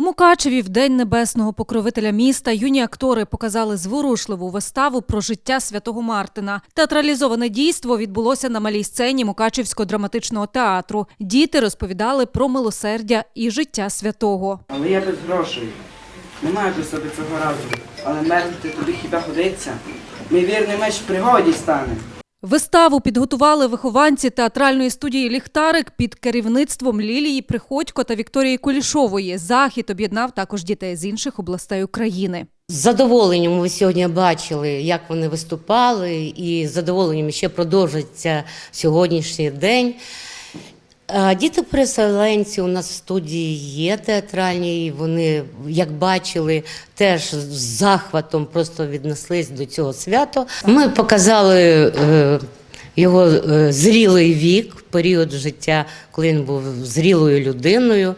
У Мукачеві в День небесного покровителя міста юні актори показали зворушливу виставу про життя святого Мартина. Театралізоване дійство відбулося на малій сцені Мукачевського драматичного театру. Діти розповідали про милосердя і життя святого. Але я без грошей. Не маю при собі цього разу. Але мерзнути тобі хіба годиться? Мій вірний меч в пригоді стане. Виставу підготували вихованці театральної студії Ліхтарик під керівництвом Лілії Приходько та Вікторії Кулішової. Захід об'єднав також дітей з інших областей України. З задоволенням ви сьогодні бачили, як вони виступали, і з задоволенням ще продовжиться сьогоднішній день. А Діти-переселенці у нас в студії є театральні, і вони, як бачили, теж з захватом просто віднеслись до цього свята. Ми показали е, його е, зрілий вік, період життя, коли він був зрілою людиною.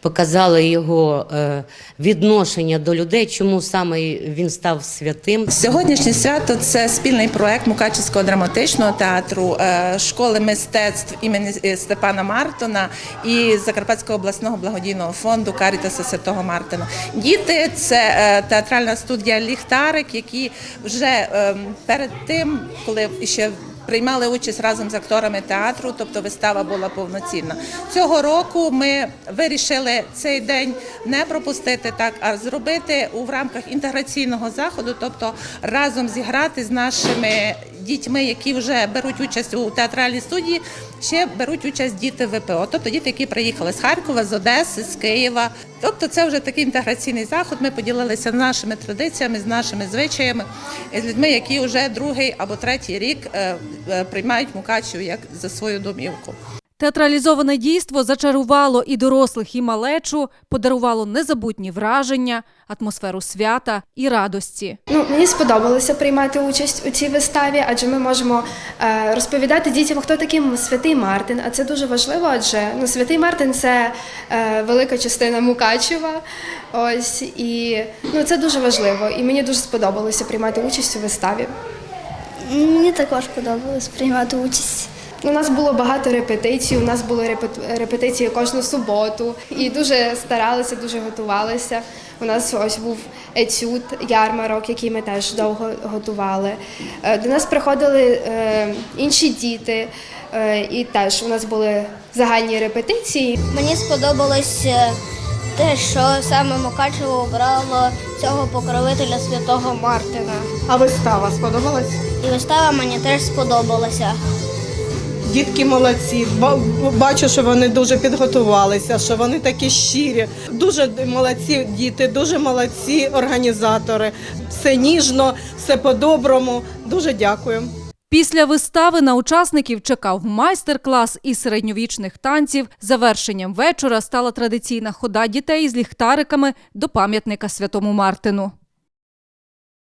Показали його е, відношення до людей, чому саме він став святим. Сьогоднішнє свято це спільний проект Мукачівського драматичного театру, е, школи мистецтв імені е, Степана Мартона і Закарпатського обласного благодійного фонду Карітаса Святого Мартина. Діти це театральна студія Ліхтарик, які вже ем, перед тим, коли ще Приймали участь разом з акторами театру, тобто вистава була повноцінна. Цього року ми вирішили цей день не пропустити так, а зробити у рамках інтеграційного заходу, тобто разом зіграти з нашими дітьми, які вже беруть участь у театральній студії, ще беруть участь діти ВПО, тобто діти, які приїхали з Харкова, з Одеси, з Києва. Тобто, це вже такий інтеграційний заход. Ми поділилися нашими традиціями, з нашими звичаями, з людьми, які вже другий або третій рік е, е, приймають Мукачів як за свою домівку. Театралізоване дійство зачарувало і дорослих, і малечу, подарувало незабутні враження, атмосферу свята і радості. Ну, мені сподобалося приймати участь у цій виставі, адже ми можемо е, розповідати дітям, хто такий святий Мартин. А це дуже важливо, адже ну, святий Мартин це е, велика частина Мукачева. Ось і ну, це дуже важливо. І мені дуже сподобалося приймати участь у виставі. Мені також подобалось приймати участь. У нас було багато репетицій. У нас були репетиції кожну суботу, і дуже старалися, дуже готувалися. У нас ось був етюд, ярмарок, який ми теж довго готували. Е, До нас приходили е, інші діти, е, і теж у нас були загальні репетиції. Мені сподобалось те, що саме Мукачево обрало цього покровителя святого Мартина. А вистава сподобалась? І вистава мені теж сподобалася. Дітки молодці. Ба- Бачу, що вони дуже підготувалися, що вони такі щирі. Дуже молодці діти, дуже молодці організатори. Все ніжно, все по-доброму. Дуже дякую. Після вистави на учасників чекав майстер-клас із середньовічних танців. Завершенням вечора стала традиційна хода дітей з ліхтариками до пам'ятника святому Мартину.